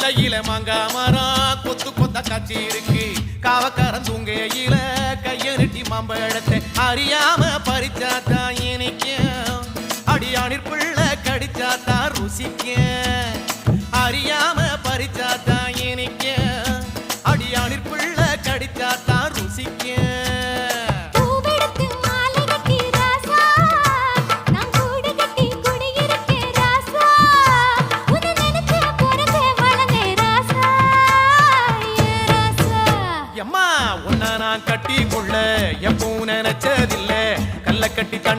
கொல்லையில மங்காமரம் கொத்து கொத்த கச்சி இருக்கு. காவக்காரன் தூங்கையில கையெழுட்டி நெட்டி மாம்பழத்தை அறியாம பறிச்சாத்தா இனிக்கும். அடியானிற் பிள்ளை கடிச்சாத்தா ருசிக்க அறியா எம்மா உன்ன நான் கட்டி கொள்ள எப்பவும் நினைச்சதில்லை. கல்ல கட்டி